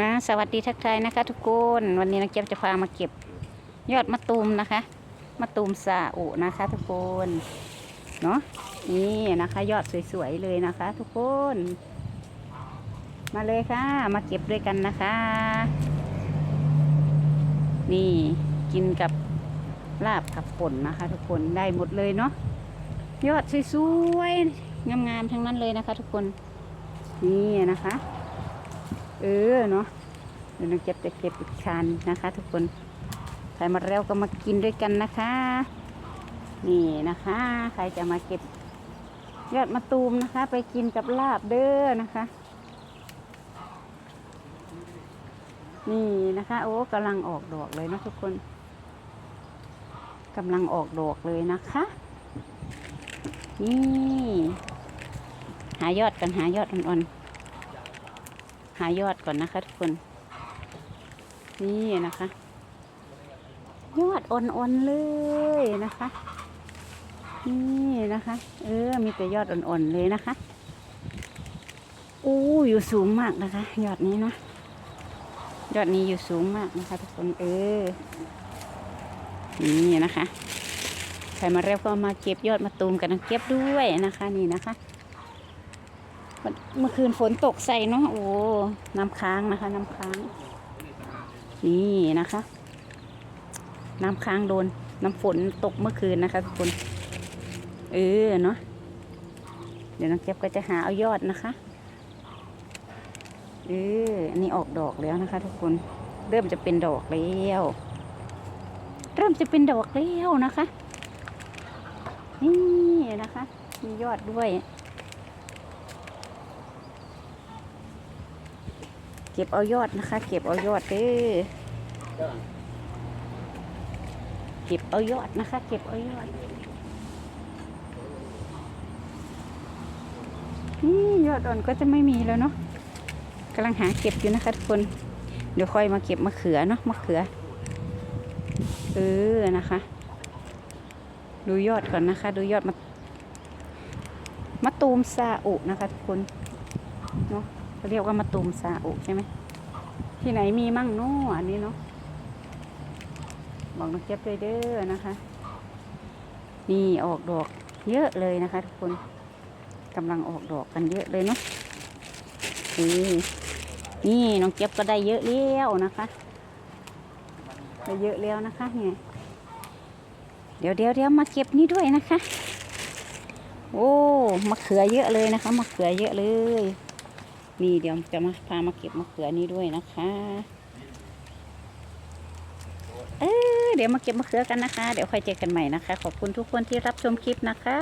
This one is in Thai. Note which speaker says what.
Speaker 1: อ่าสวัสดีทักทายนะคะ ทุกคนวันนี้นักเก็บจะพามาเก็บ ยอดมะตูมนะคะมะตูมซาอุนะคะ ทุกคนเนาะนี่นะคะ ยอดสวยๆเลยนะคะ ทุกคน มาเลยค่ะ มาเก็บด้วยกันนะคะ นี่กินกับลาบผักป่นนะคะ ทุกคนได้หมดเลยเนาะยอดสวยๆงามๆทั้งนั้นเลยนะคะ ทุกคนนี่นะคะ เออเนาะเดี๋ยวน้องเก็บจะเก็บอีกชานนะคะ ทุกคนใครมาแล้วก็มากินด้วยกันนะคะ นี่นะคะ ใครจะมาเก็บยอดมะตูมนะคะ ไปกินกับลาบเด้อนะคะ นี่นะคะ โอ้กำลังออกดอกเลยนะทุกคนกำลังออกดอกเลยนะคะ นี่ หายอดกันหายอดอ่อนๆ หายอดก่อนนะคะ ทุกคน นี่นะคะ ยอดอ่อนๆเลยนะคะ นี่นะคะ เออ มีแต่ยอดอ่อนๆเลยนะคะอู้อยู่สูงมากนะคะ ยอดนี้นะยอดนี้อยู่สูงมากนะคะ ทุกคนเออนี่นะคะใครมาเร็วก็มาเก็บยอดมาตูมกันนะเก็บด้วยนะคะ นี่นะคะ เมื่อคืนฝนตกใส่เนาะโอ้น้ำค้างนะคะ น้ำค้าง นี่นะคะ น้ำค้างโดน น้ำฝนตกเมื่อคืนนะคะทุกคน เออเนาะเดี๋ยวน้องเก็บก็จะหาเอายอดนะคะเอออันนี้ออกดอกแล้วนะคะ ทุกคน เริ่มจะเป็นดอกแล้วเริ่มจะเป็นดอกแล้วนะคะ นี่นะคะ มียอดด้วย ก็บเอายอดนะคะ เก็บเอายอดเด้อเก็บเอายอดนะคะ เก็บเอายอดนี่ยอดอ่อนก็จะไม่มีแล้วเนาะกำลังหาเก็บอยู่นะคะทุกคน เดี๋ยวค่อยมาเก็บมะเขือเนาะมะเขือเออนะคะ ดูยอดก่อนนะคะ ดูยอดมะมะตูมซาอุนะคะทุกคนเนาะ เขาเรียกว่ามะตูมซาอุใช่ไหมที่ไหนมีมั่งเนาะอันนี้เนาะบอกน้องเจ็บเลยเด้อนะคะ นี่ออกดอกเยอะเลยนะคะทุกคนกำลังออกดอกกันเยอะเลยเนาะนี่นี่น้องเจ็บก็ได้เยอะแล้วนะคะได้เยอะแล้วนะคะเนี่ยเดี๋ยวเดี๋ยวเดี๋ยวมาเก็บนี่ด้วยนะคะ โอ้มะเขือเยอะเลยนะคะมะเขือเยอะเลย นี่เดี๋ยวจะมาพามาเก็บมะเขือนี้ด้วยนะคะ เออเดี๋ยวมาเก็บมะเขือกันนะคะ เดี๋ยวค่อยเจอกันใหม่นะคะ ขอบคุณทุกคนที่รับชมคลิปนะคะ